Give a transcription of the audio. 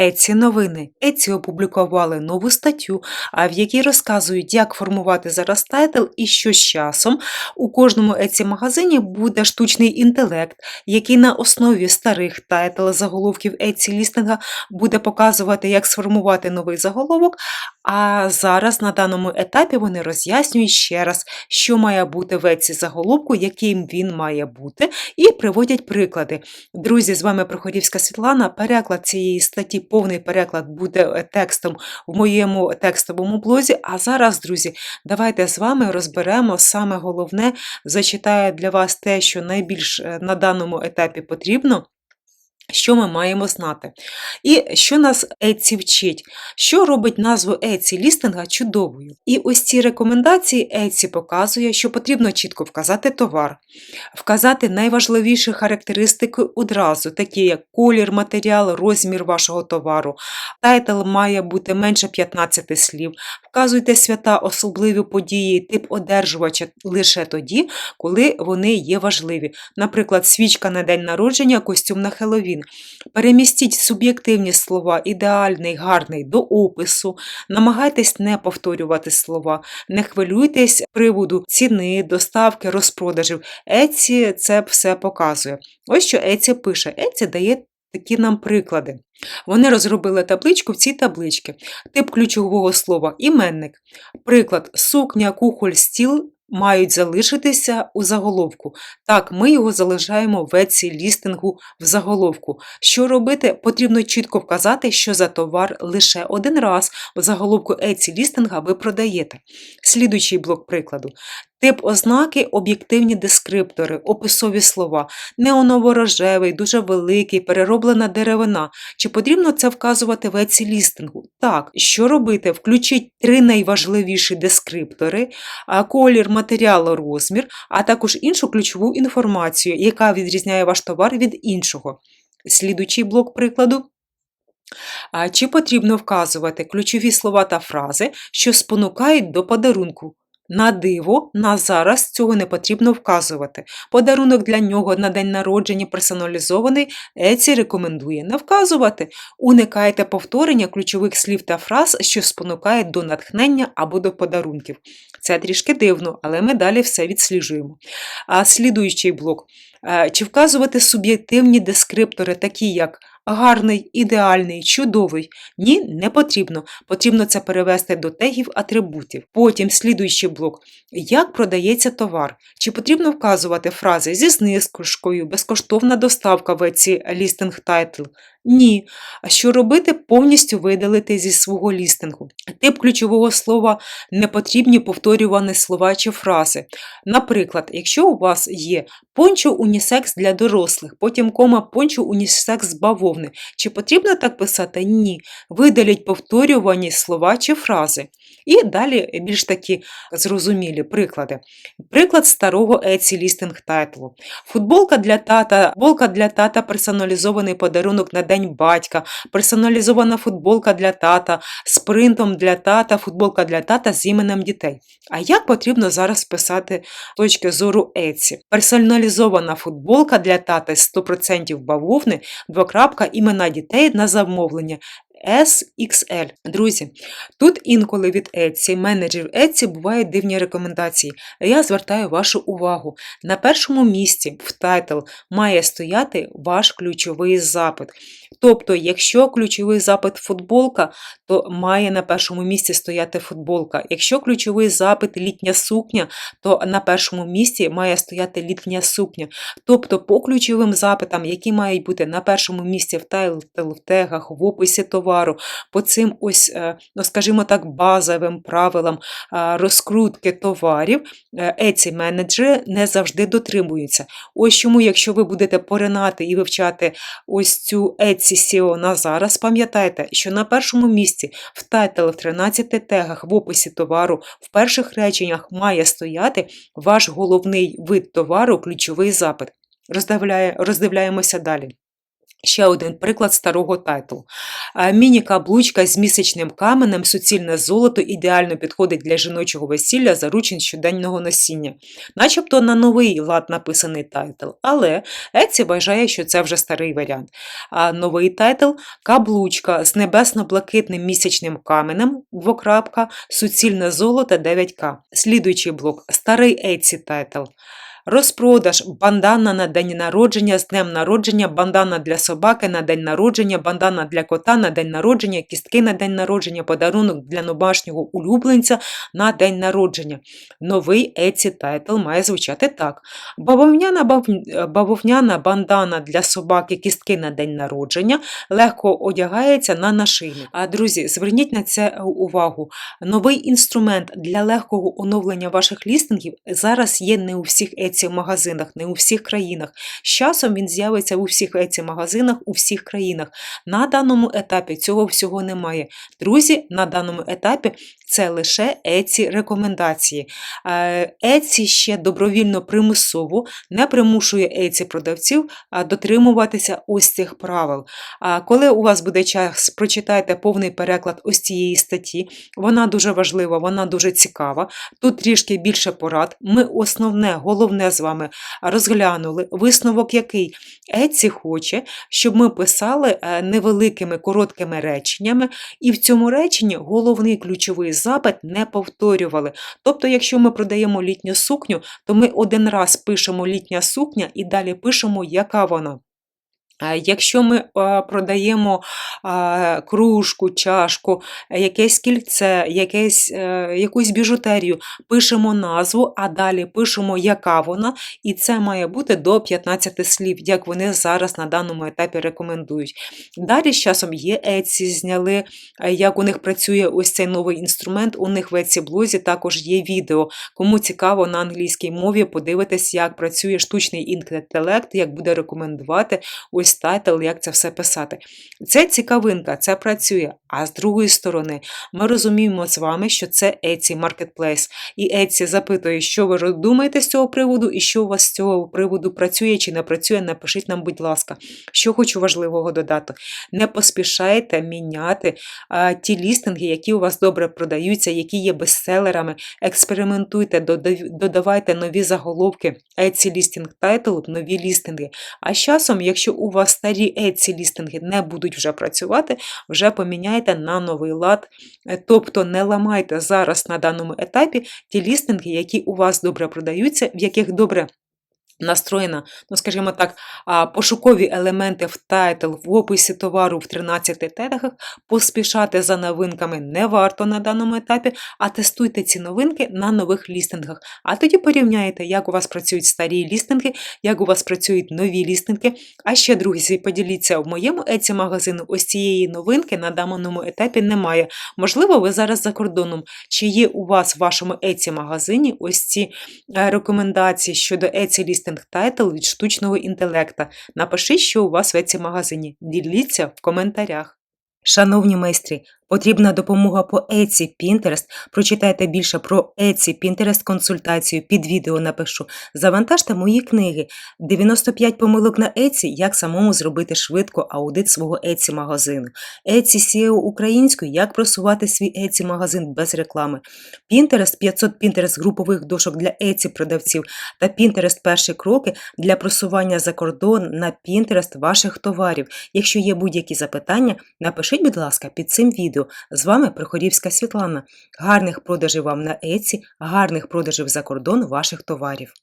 Еці новини. Еці опублікували нову статтю, в якій розказують, як формувати зараз тайтл і що з часом у кожному еці магазині буде штучний інтелект, який на основі старих тайтл заголовків еці лістинга буде показувати, як сформувати новий заголовок. А зараз на даному етапі вони роз'яснюють ще раз, що має бути в еці заголовку, яким він має бути, і приводять приклади. Друзі, з вами Проходівська Світлана. Переклад цієї статті, повний переклад буде е, текстом в моєму текстовому блозі. А зараз, друзі, давайте з вами розберемо саме головне, зачитаю для вас те, що найбільш е, на даному етапі потрібно. Що ми маємо знати? І що нас Еці вчить? Що робить назву Еці лістинга чудовою? І ось ці рекомендації Еці показує, що потрібно чітко вказати товар, вказати найважливіші характеристики одразу, такі як колір, матеріал, розмір вашого товару. Тайтл має бути менше 15 слів. Вказуйте свята, особливі події, тип одержувача лише тоді, коли вони є важливі. Наприклад, свічка на день народження, костюм на Хеллоуін. Перемістіть суб'єктивні слова, ідеальний, гарний до опису. Намагайтесь не повторювати слова, не хвилюйтесь приводу ціни, доставки, розпродажів. Еці це все показує. Ось що Еці пише. Еці дає такі нам приклади. Вони розробили табличку в цій табличці. Тип ключового слова іменник. Приклад сукня, кухоль, стіл мають залишитися у заголовку. Так, ми його залишаємо в еці лістингу в заголовку. Що робити? Потрібно чітко вказати, що за товар лише один раз в заголовку еці лістинга ви продаєте. Слідуючий блок прикладу. Тип ознаки об'єктивні дескриптори, описові слова, неоново-рожевий, дуже великий, перероблена деревина. Чи потрібно це вказувати в еці лістингу? Так, що робити? Включіть три найважливіші дескриптори, колір, матеріал, розмір, а також іншу ключову інформацію, яка відрізняє ваш товар від іншого. Слідуючий блок прикладу. Чи потрібно вказувати ключові слова та фрази, що спонукають до подарунку? На диво, на зараз цього не потрібно вказувати. Подарунок для нього на день народження персоналізований, Еці рекомендує не вказувати. Уникайте повторення ключових слів та фраз, що спонукають до натхнення або до подарунків. Це трішки дивно, але ми далі все відсліджуємо. А слідуючий блок. Е, чи вказувати суб'єктивні дескриптори, такі як гарний, ідеальний, чудовий. Ні, не потрібно. Потрібно це перевести до тегів атрибутів. Потім слідуючий блок. Як продається товар? Чи потрібно вказувати фрази зі знижкою, безкоштовна доставка в ці лістинг тайтл? Ні. А що робити? Повністю видалити зі свого лістингу. Тип ключового слова непотрібні повторювані слова чи фрази. Наприклад, якщо у вас є пончо унісекс для дорослих, потім кома пончо унісекс з бавовни. Чи потрібно так писати? Ні. Видаліть повторювані слова чи фрази. І далі більш такі зрозумілі приклади. Приклад старого Еці лістинг тайтлу. Футболка для тата, футболка для тата персоналізований подарунок на День батька, персоналізована футболка для тата, з принтом для тата, футболка для тата з іменем дітей. А як потрібно зараз писати точки зору Еці? Персоналізована футболка для тата з 100% бавовни, двокрапка імена дітей на замовлення. SXL. Друзі, тут інколи від Etsy, менеджерів Etsy бувають дивні рекомендації. Я звертаю вашу увагу. На першому місці в тайтл має стояти ваш ключовий запит. Тобто, якщо ключовий запит футболка, то має на першому місці стояти футболка. Якщо ключовий запит літня сукня, то на першому місці має стояти літня сукня. Тобто, по ключовим запитам, які мають бути на першому місці в тегах, в описі товару, по цим ось, е, ну скажімо так, базовим правилам е, розкрутки товарів, еці менеджери не завжди дотримуються. Ось чому, якщо ви будете поринати і вивчати ось цю Etsy SEO на зараз, пам'ятайте, що на першому місці в тайтл в 13 тегах в описі товару в перших реченнях має стояти ваш головний вид товару, ключовий запит. Роздивляємося далі. Ще один приклад старого тайтлу. Міні-каблучка з місячним каменем, суцільне золото ідеально підходить для жіночого весілля, заручень щоденного носіння. Начебто на новий лад написаний тайтл, але Еці вважає, що це вже старий варіант. А новий тайтл каблучка з небесно-блакитним місячним каменем, двокрапка, суцільне золото 9К. Слідуючий блок старий Еці тайтл. Розпродаж, бандана на день народження, з днем народження, бандана для собаки на день народження, бандана для кота на день народження, кістки на день народження, подарунок для домашнього улюбленця на день народження. Новий Еці тайтл має звучати так: бавовняна, бав- бавовняна бандана для собаки, кістки на день народження, легко одягається на нашийник. А друзі, зверніть на це увагу. Новий інструмент для легкого оновлення ваших лістингів зараз є не у всіх Etsy магазинах, не у всіх країнах. З часом він з'явиться у всіх Etsy магазинах у всіх країнах. На даному етапі цього всього немає. Друзі, на даному етапі це лише Etsy рекомендації. Е, Etsy ще добровільно примусово не примушує Etsy продавців дотримуватися ось цих правил. Коли у вас буде час, прочитайте повний переклад ось цієї статті. Вона дуже важлива, вона дуже цікава. Тут трішки більше порад. Ми основне, головне з вами розглянули. Висновок який Еці хоче, щоб ми писали е, невеликими короткими реченнями, і в цьому реченні головний ключовий запит не повторювали. Тобто, якщо ми продаємо літню сукню, то ми один раз пишемо літня сукня і далі пишемо, яка вона. Якщо ми продаємо кружку, чашку, якесь кільце, якесь, е, якусь біжутерію, пишемо назву, а далі пишемо, яка вона, і це має бути до 15 слів, як вони зараз на даному етапі рекомендують. Далі з часом є Etsy, зняли, е, як у них працює ось цей новий інструмент. У них в Etsy блозі також є відео. Кому цікаво на англійській мові, подивитись, як працює штучний інтелект, як буде рекомендувати ось тайтл, як це все писати. Це цікавинка, це працює. А з другої сторони, ми розуміємо з вами, що це Etsy Marketplace. І Etsy запитує, що ви думаєте з цього приводу, і що у вас з цього приводу працює чи не працює. Напишіть нам, будь ласка, що хочу важливого додати. Не поспішайте міняти а, ті лістинги, які у вас добре продаються, які є бестселерами. Експериментуйте, додавайте нові заголовки, Etsy Listing Title, нові лістинги. А з часом, якщо у вас старі еці лістинги не будуть вже працювати, вже поміняйте на новий лад. Е, Тобто не ламайте зараз на даному етапі ті лістинги, які у вас добре продаються, в яких добре настроєна, ну скажімо так, пошукові елементи в тайтл, в описі товару в 13 тегах, поспішати за новинками не варто на даному етапі, а тестуйте ці новинки на нових лістингах. А тоді порівняйте, як у вас працюють старі лістинги, як у вас працюють нові лістинги. А ще, друзі, поділіться в моєму Etsy магазину ось цієї новинки на даному етапі немає. Можливо, ви зараз за кордоном. Чи є у вас в вашому Etsy магазині ось ці е, рекомендації щодо Etsy Listing Title від штучного інтелекта? Напишіть, що у вас в еці магазині. Діліться в коментарях. Шановні майстри, потрібна допомога по Etsy Pinterest. Прочитайте більше про Etsy Pinterest консультацію під відео напишу. Завантажте мої книги. 95 помилок на Etsy, як самому зробити швидко аудит свого Etsy магазину. Etsy SEO українською, як просувати свій Etsy магазин без реклами. Pinterest 500 Pinterest групових дошок для Etsy продавців та Pinterest перші кроки для просування за кордон на Pinterest ваших товарів. Якщо є будь-які запитання, напишіть, будь ласка, під цим відео. З вами Прохорівська Світлана. Гарних продажів вам на Еці, гарних продажів за кордон ваших товарів.